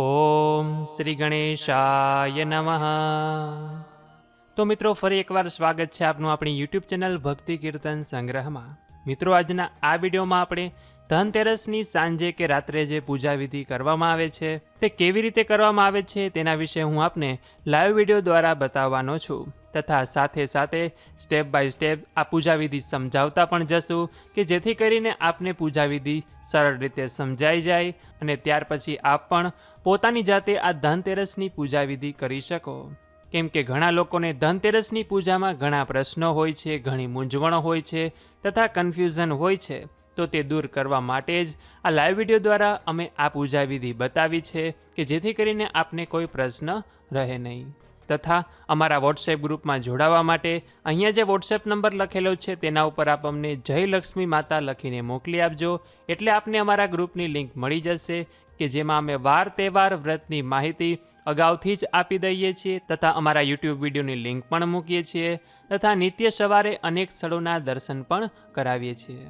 ઓમ શ્રી ગણેશાય નમઃ. તો મિત્રો, ફરી એકવાર સ્વાગત છે આપનું આપણી યુટ્યુબ ચેનલ ભક્તિ કીર્તન સંગ્રહમાં. મિત્રો, આજના આ વિડીયોમાં આપણે ધનતેરસની સાંજે કે રાત્રે જે પૂજા વિધિ કરવામાં આવે છે, તે કેવી રીતે કરવામાં આવે છે તેના વિશે હું આપને લાઈવ વીડિયો દ્વારા બતાવવાનો છું. તથા સાથે સાથે સ્ટેપ બાય સ્ટેપ આ પૂજાવિધિ સમજાવતા પણ જશું કે જેથી કરીને આપને પૂજા વિધિ સરળ રીતે સમજાઈ જાય અને ત્યાર પછી આપ પણ પોતાની જાતે આ ધનતેરસની પૂજા વિધિ કરી શકો. કેમ કે ઘણા લોકોને ધનતેરસની પૂજામાં ઘણા પ્રશ્નો હોય છે, ઘણી મૂંઝવણો હોય છે તથા કન્ફ્યુઝન હોય છે. તો તે દૂર કરવા માટે જ આ લાઈવ વીડિયો દ્વારા અમે આ પૂજા વિધિ બતાવી છે કે જેથી કરીને આપને કોઈ પ્રશ્ન રહે નહીં. તથા અમારા વોટ્સએપ ગ્રુપમાં જોડાવા માટે અહીંયા જે વોટ્સએપ નંબર લખેલો છે તેના ઉપર આપ અમને જય લક્ષ્મી માતા લખીને મોકલી આપજો. એટલે આપને અમારા ગ્રુપની લિંક મળી જશે કે જેમાં અમે વાર તહેવાર વ્રતની માહિતી અગાઉથી જ આપી દઈએ છીએ તથા અમારા યુટ્યુબ વિડીયોની લિંક પણ મૂકીએ છીએ તથા નિત્ય સવારે અનેક સ્થળોના દર્શન પણ કરાવીએ છીએ.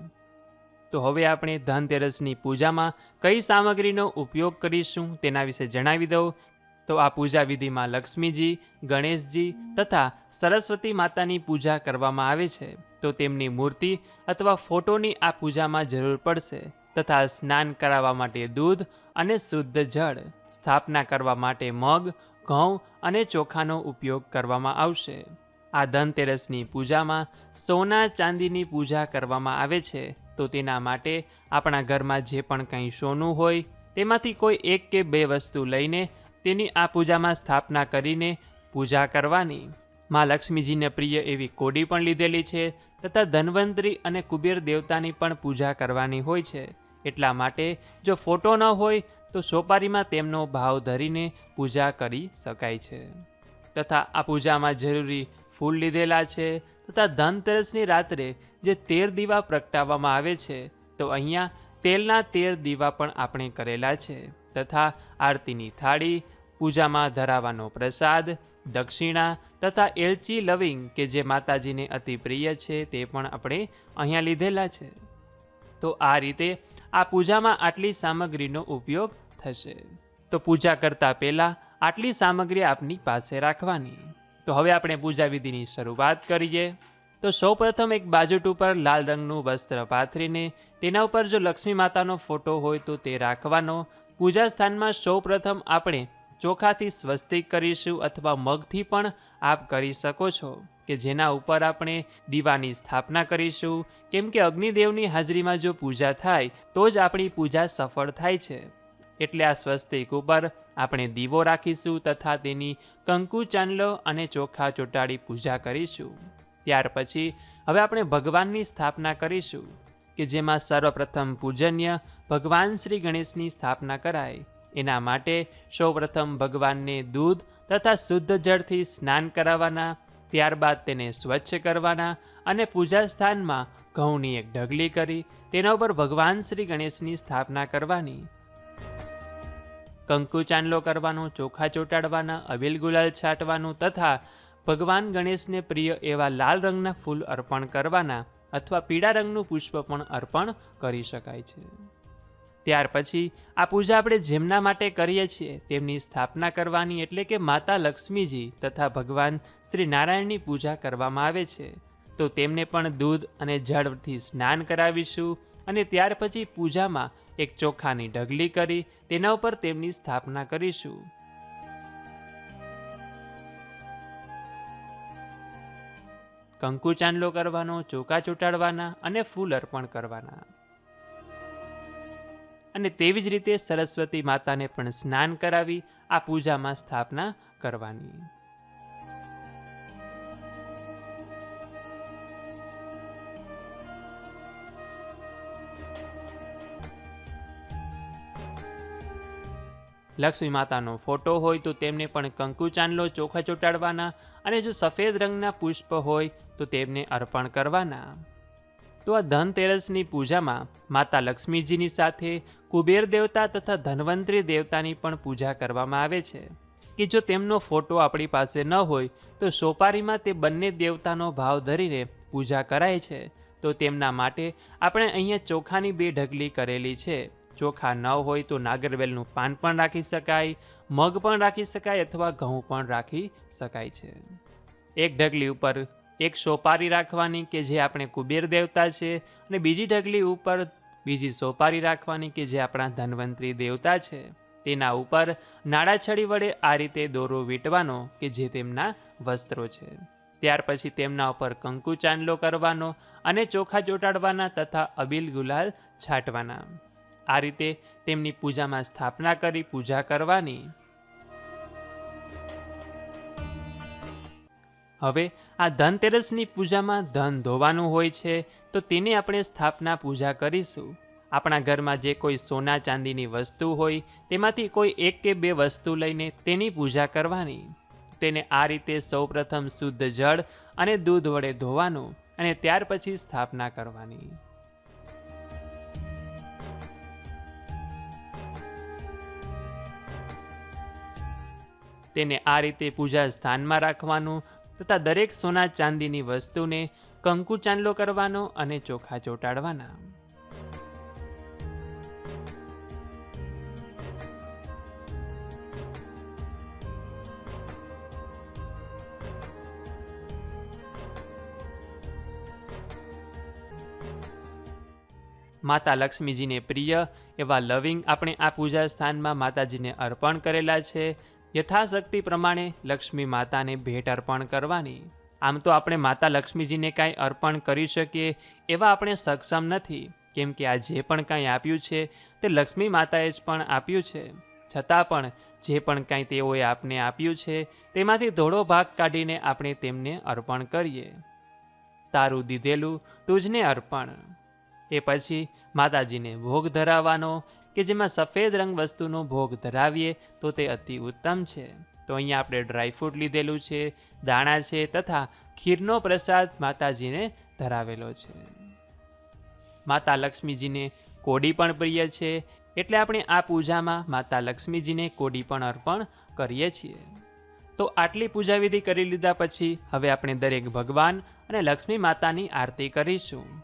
તો હવે આપણે ધનતેરસની પૂજામાં કઈ સામગ્રીનો ઉપયોગ કરીશું તેના વિશે જણાવી દઉં. તો આ પૂજા વિધિમાં લક્ષ્મીજી, ગણેશજી તથા સરસ્વતી માતાની પૂજા કરવામાં આવે છે. તો તેમની મૂર્તિ અથવા ફોટોની આ પૂજામાં જરૂર પડશે તથા સ્નાન કરાવવા માટે દૂધ અને શુદ્ધ જળ, સ્થાપના કરવા માટે મગ, ઘઉં અને ચોખાનો ઉપયોગ કરવામાં આવશે. આ ધનતેરસની પૂજામાં સોના ચાંદીની પૂજા કરવામાં આવે છે, તો તેના માટે આપણા ઘરમાં જે પણ કંઈ સોનું હોય, તેમાંથી કોઈ એક કે બે વસ્તુ લઈને તેની આ પૂજામાં સ્થાપના કરીને પૂજા કરવાની. માં લક્ષ્મીજીને પ્રિય એવી કોડી પણ લીધેલી છે, તથા ધન્વંતરી અને કુબેર દેવતાની પણ પૂજા કરવાની હોય છે. એટલા માટે જો ફોટો ન હોય, તો સોપારીમાં તેમનો ભાવ ધરીને પૂજા કરી શકાય છે. તથા આ પૂજામાં જરૂરી ફૂલ લીધેલા છે, તથા ધનતેરસની રાત્રે જે તેર દીવા પ્રગટાવવામાં આવે છે, તો અહીંયા તેલના તેર દીવા પણ આપણે કરેલા છે, તથા આરતીની થાળી, પૂજામાં ધરાવાનો પ્રસાદ, દક્ષિણા, તથા એલચી લવિંગ કે જે માતાજીને અતિ પ્રિય છે તે પણ આપણે અહીંયા લીધેલા છે. તો આ રીતે આ પૂજામાં આટલી સામગ્રીનો ઉપયોગ થશે. તો પૂજા કરતાં પહેલાં આટલી સામગ્રી આપની પાસે રાખવાની. તો હવે આપણે પૂજા વિધિની શરૂઆત કરીએ. તો સૌપ્રથમ એક બાજુટ ઉપર લાલ રંગનું વસ્ત્ર પાથરીને તેના ઉપર જો લક્ષ્મી માતાનો ફોટો હોય તો તે રાખવાનો. પૂજા સ્થાનમાં સૌપ્રથમ આપણે ચોખાથી સ્વસ્તિક કરીશું અથવા મગથી પણ આપ કરી શકો છો, કે જેના ઉપર આપણે દીવાની સ્થાપના કરીશું. કેમ કે અગ્નિદેવની હાજરીમાં જો પૂજા થાય, તો જ આપણી પૂજા સફળ થાય છે. એટલે આ સ્વસ્તિક ઉપર આપણે દીવો રાખીશું તથા તેની કંકુ ચાંદલો અને ચોખા ચોટાડી પૂજા કરીશું. ત્યાર પછી હવે આપણે ભગવાનની સ્થાપના કરીશું, કે જેમાં સર્વપ્રથમ પૂજન્ય ભગવાન શ્રી ગણેશની સ્થાપના કરાય. એના માટે સૌપ્રથમ ભગવાનને દૂધ તથા શુદ્ધ જળથી સ્નાન કરાવવાના, ત્યારબાદ તેને સ્વચ્છ કરવાના અને પૂજા સ્થાનમાં ઘઉંની એક ઢગલી કરી, તેના ઉપર ભગવાન શ્રી ગણેશની સ્થાપના કરવાની. કંકુ ચાંદલો કરવાનો, ચોખા ચોટાડવાના અબીલ ગુલાલ છાંટવાનું તથા ભગવાન ગણેશને પ્રિય એવા લાલ રંગના ફૂલ અર્પણ કરવાના અથવા પીળા રંગનું પુષ્પ પણ અર્પણ કરી શકાય છે. ત્યાર પછી આ પૂજા આપણે જેમના માટે કરીએ છીએ તેમની સ્થાપના કરવાની એટલે કે માતા લક્ષ્મીજી તથા ભગવાન શ્રી નારાયણની પૂજા કરવામાં આવે છે. તો તેમને પણ દૂધ અને જળથી સ્નાન કરાવીશું અને ત્યાર પછી પૂજામાં એક ચોખાની ઢગલી કરી તેના ઉપર તેમની સ્થાપના કરીશું. કંકુ ચાંદલો કરવાનો, ચોખા ચોટાડવાના અને ફૂલ અર્પણ કરવાના. અને તેવી જ રીતે સરસ્વતી માતાને પણ સ્નાન કરાવી આ પૂજામાં સ્થાપના કરવાની. લક્ષ્મી માતાનો ફોટો હોય તો તેમને પણ કંકુ ચાંદલો ચોખા ચોટાડવાના અને જો સફેદ રંગના પુષ્પ હોય તો તેમને અર્પણ કરવાના. તો આ ધનતેરસની પૂજામાં માતા લક્ષ્મીજીની સાથે કુબેર દેવતા તથા ધન્વંતરી દેવતાની પણ પૂજા કરવામાં આવે છે. કે જો તેમનો ફોટો આપણી પાસે ન હોય તો સોપારીમાં તે બંને દેવતાનો ભાવ ધરીને પૂજા કરાય છે. તો તેમના માટે આપણે અહીંયા ચોખાની બે ઢગલી કરેલી છે. ચોખા ન હોય તો નાગરવેલનું પાન પણ રાખી શકાય, મગ પણ રાખી શકાય અથવા ઘઉં પણ રાખી શકાય છે. એક ઢગલી ઉપર એક સોપારી રાખવાની કે જે આપણે કુબેર દેવતા છે અને બીજી ઢગલી ઉપર બીજી સોપારી રાખવાની કે જે આપણા ધન્વંતરી દેવતા છે. તેના ઉપર નાળાછડી વડે આ રીતે દોરો વીંટવાનો કે જે તેમના વસ્ત્રો છે. ત્યાર પછી તેમના ઉપર કંકુ ચાંદલો કરવાનો અને ચોખા ચોટાડવાના તથા અબીલ ગુલાલ છાંટવાના. આ રીતે તેમની પૂજામાં સ્થાપના કરી પૂજા કરવાની. હવે આ ધનતેરસની પૂજામાં ધન ધોવાનું હોય છે, તો તેની આપણે સ્થાપના પૂજા કરીશું. આપણા ઘરમાં જે કોઈ સોના ચાંદીની વસ્તુ હોય, તેમાંથી કોઈ એક કે બે વસ્તુ લઈને તેની પૂજા કરવાની. તેને આ રીતે સૌપ્રથમ શુદ્ધ જળ અને દૂધ વડે ધોવાનું અને ત્યાર પછી સ્થાપના કરવાની. તેને આ રીતે પૂજા સ્થાનમાં રાખવાનું તથા દરેક સોના ચાંદીની વસ્તુને કંકુ ચાંદલો કરવાનો અને ચોખા ચોંટાડવાના. માતા લક્ષ્મીજીને પ્રિય એવા લવિંગ આપણે આ પૂજા સ્થાનમાં માતાજીને અર્પણ કરેલા છે. યથાશક્તિ પ્રમાણે લક્ષ્મી માતાને ભેટ અર્પણ કરવાની. આમ તો આપણે માતા લક્ષ્મીજીને કાંઈ અર્પણ કરી શકીએ એવા આપણે સક્ષમ નથી. કેમ કે આ જે પણ કાંઈ આપ્યું છે તે લક્ષ્મી માતાએ જ પણ આપ્યું છે. છતાં પણ જે પણ કાંઈ તેઓએ આપને આપ્યું છે તેમાંથી થોડો ભાગ કાઢીને આપણે તેમને અર્પણ કરીએ. તારું દીધેલું તુજને અર્પણ. એ પછી માતાજીને ભોગ ધરાવવાનો કે જેમાં સફેદ રંગ વસ્તુનો ભોગ ધરાવીએ તો તે અતિ ઉત્તમ છે. તો અહીંયા આપણે ડ્રાયફ્રૂટ લીધેલું છે, દાણા છે તથા ખીરનો પ્રસાદ માતાજીને ધરાવેલો છે. માતા લક્ષ્મીજીને કોડી પણ પ્રિય છે, એટલે આપણે આ પૂજામાં માતા લક્ષ્મીજીને કોડી પણ અર્પણ કરીએ છીએ. તો આટલી પૂજા વિધિ કરી લીધા પછી હવે આપણે દરેક ભગવાન અને લક્ષ્મી માતાની આરતી કરીશું.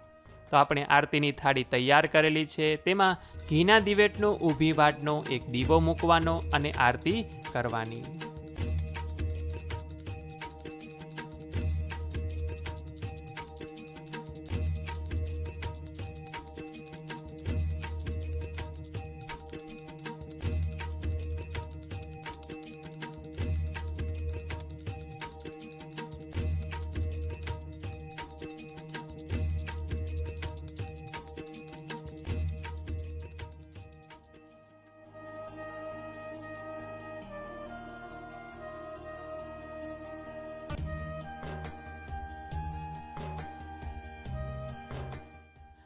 તો આપણે આરતીની થાળી તૈયાર કરેલી છે. તેમાં ઘીના દિવેટનો, ઊભી વાટનો, એક દીવો મૂકવાનો અને આરતી કરવાની.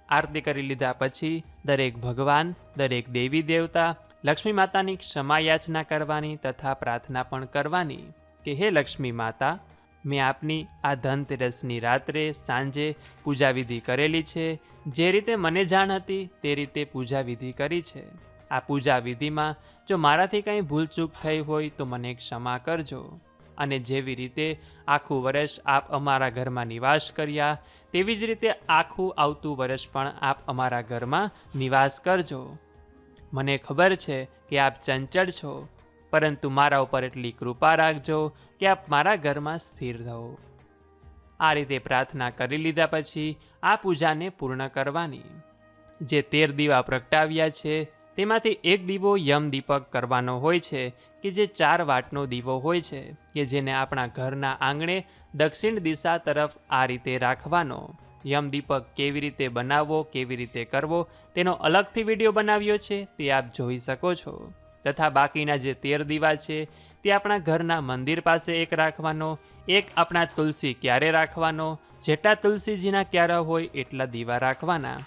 આરતી કરી લીધા પછી દરેક ભગવાન, દરેક દેવી દેવતા લક્ષ્મી માતાની ક્ષમા યાચના કરવાની તથા પ્રાર્થના પણ કરવાની કે હે લક્ષ્મી માતા, મેં આપની આ ધનતેરસની રાત્રે સાંજે પૂજા વિધિ કરેલી છે, જે રીતે મને જાણ હતી તે રીતે પૂજા વિધિ કરી છે. આ પૂજા વિધિમાં જો મારાથી કંઈ ભૂલચૂક થઈ હોય તો મને ક્ષમા કરજો. અને જેવી રીતે આખું વર્ષ આપ અમારા ઘરમાં નિવાસ કર્યા, તેવી જ રીતે આખું આવતું વર્ષ પણ આપ અમારા ઘરમાં નિવાસ કરજો. મને ખબર છે કે આપ ચંચળ છો, પરંતુ મારા ઉપર એટલી કૃપા રાખજો કે આપ મારા ઘરમાં સ્થિર રહો. આ રીતે પ્રાર્થના કરી લીધા પછી આ પૂજાને પૂર્ણ કરવાની. જે તેર દીવા પ્રગટાવ્યા છે તેમાંથી એક દીવો યમ દીપક કરવાનો હોય છે, કે જે ચાર વાટનો દીવો હોય છે, કે જેને આપણા ઘરના આંગણે દક્ષિણ દિશા તરફ આ રીતે રાખવાનો. યમ દીપક કેવી રીતે બનાવવો, કેવી રીતે કરવો, તેનો અલગથી વીડિયો બનાવ્યો છે, તે આપ જોઈ શકો છો. તથા બાકીના જે તેર દીવા છે, તે આપણા ઘરના મંદિર પાસે એક રાખવાનો, એક આપણા તુલસી ક્યારે રાખવાનો, જેટલા તુલસીજીના ક્યારા હોય એટલા દીવા રાખવાના.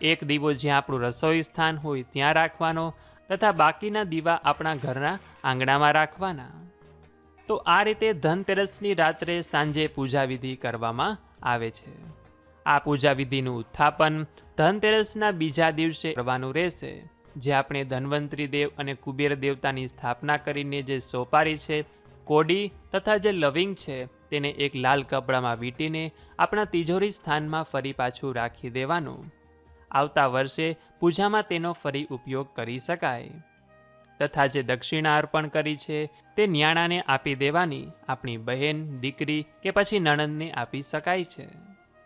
એક દીવો જ્યાં આપણું રસોઈ સ્થાન હોય ત્યાં રાખવાનો તથા બાકીના દીવા આપણા ઘરના આંગણામાં રાખવાના. તો આ રીતે ધનતેરસની રાત્રે સાંજે પૂજા વિધિ કરવામાં આવે છે. આ પૂજાવિધિનું ઉત્થાપન ધનતેરસના બીજા દિવસે કરવાનું રહેશે, જે આપણે ધન્વંતરી દેવ અને કુબેર દેવતાની સ્થાપના કરીને જે સોપારી છે, કોડી તથા જે લવિંગ છે, તેને એક લાલ કપડામાં વીંટીને આપણા તિજોરી સ્થાનમાં ફરી પાછું રાખી દેવાનું. આવતા વર્ષે પૂજામાં તેનો ફરી ઉપયોગ કરી શકાય. તથા જે દક્ષિણા અર્પણ કરી છે, તે ન્યાણાને આપી દેવાની આપણી બહેન, દીકરી કે પછી નણંદને આપી શકાય છે.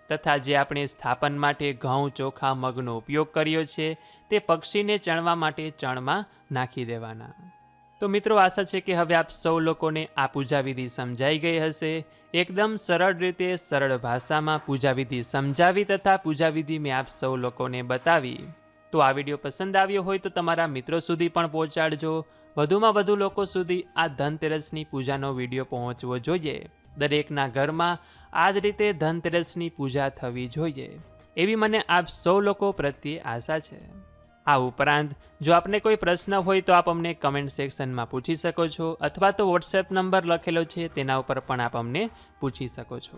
તથા જે આપણે સ્થાપન માટે ઘઉં, ચોખા, મગનો ઉપયોગ કર્યો છે, તે પક્ષીને ચણવા માટે ચણમાં નાખી દેવાના. તો મિત્રો, આશા છે કે હવે આપ સૌ લોકોને આ પૂજાવિધિ સમજાઈ ગઈ હશે. એકદમ સરળ રીતે સરળ ભાષામાં પૂજાવિધિ સમજાવી તથા પૂજાવિધિ મેં આપ સૌ લોકોને બતાવી. તો આ વીડિયો પસંદ આવ્યો હોય તો તમારા મિત્રો સુધી પણ પહોંચાડજો. વધુમાં વધુ લોકો સુધી આ ધનતેરસની પૂજાનો વીડિયો પહોંચવો જોઈએ. દરેકના ઘરમાં આ જ રીતે ધનતેરસની પૂજા થવી જોઈએ. એવી મને આપ સૌ લોકો પ્રત્યે આશા છે. આ ઉપરાંત, જો આપને કોઈ પ્રશ્ન હોય તો આપ અમને કમેન્ટ સેક્શનમાં પૂછી શકો છો, અથવા તો વોટ્સએપ નંબર લખેલો છે, તેના ઉપર પણ આપ અમને પૂછી શકો છો.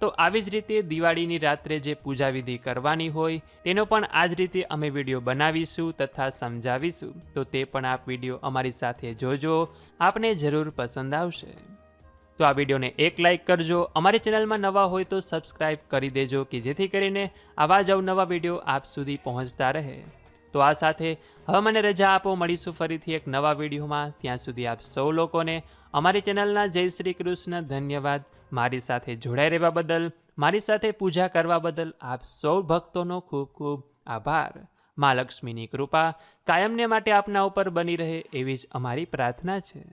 તો આવી જ રીતે દિવાળીની રાત્રે જે પૂજાવિધિ કરવાની હોય, તેનો પણ આ જ રીતે અમે વીડિયો બનાવીશું તથા સમજાવીશું. તો તે પણ આપ વીડિયો અમારી સાથે જોજો, આપને જરૂર પસંદ આવશે. તો આ વિડીયોને એક લાઇક કરજો, અમારી ચેનલમાં નવા હોય તો સબસ્ક્રાઇબ કરી દેજો, કે જેથી કરીને આવા જ અવનવા વીડિયો આપ સુધી પહોંચતા રહે. તો આ સાથે હવે મને રજા આપો. મળીશું ફરીથી એક નવા વિડીયોમાં. ત્યાં સુધી આપ સૌ લોકોને અમારી ચેનલના જય શ્રી કૃષ્ણ ધન્યવાદ. મારી સાથે જોડાઈ રહેવા બદલ, મારી સાથે પૂજા કરવા બદલ આપ સૌ ભક્તોનો ખૂબ ખૂબ આભાર. મા લક્ષ્મીની કૃપા કાયમને માટે આપના ઉપર બની રહે એવી જ અમારી પ્રાર્થના છે.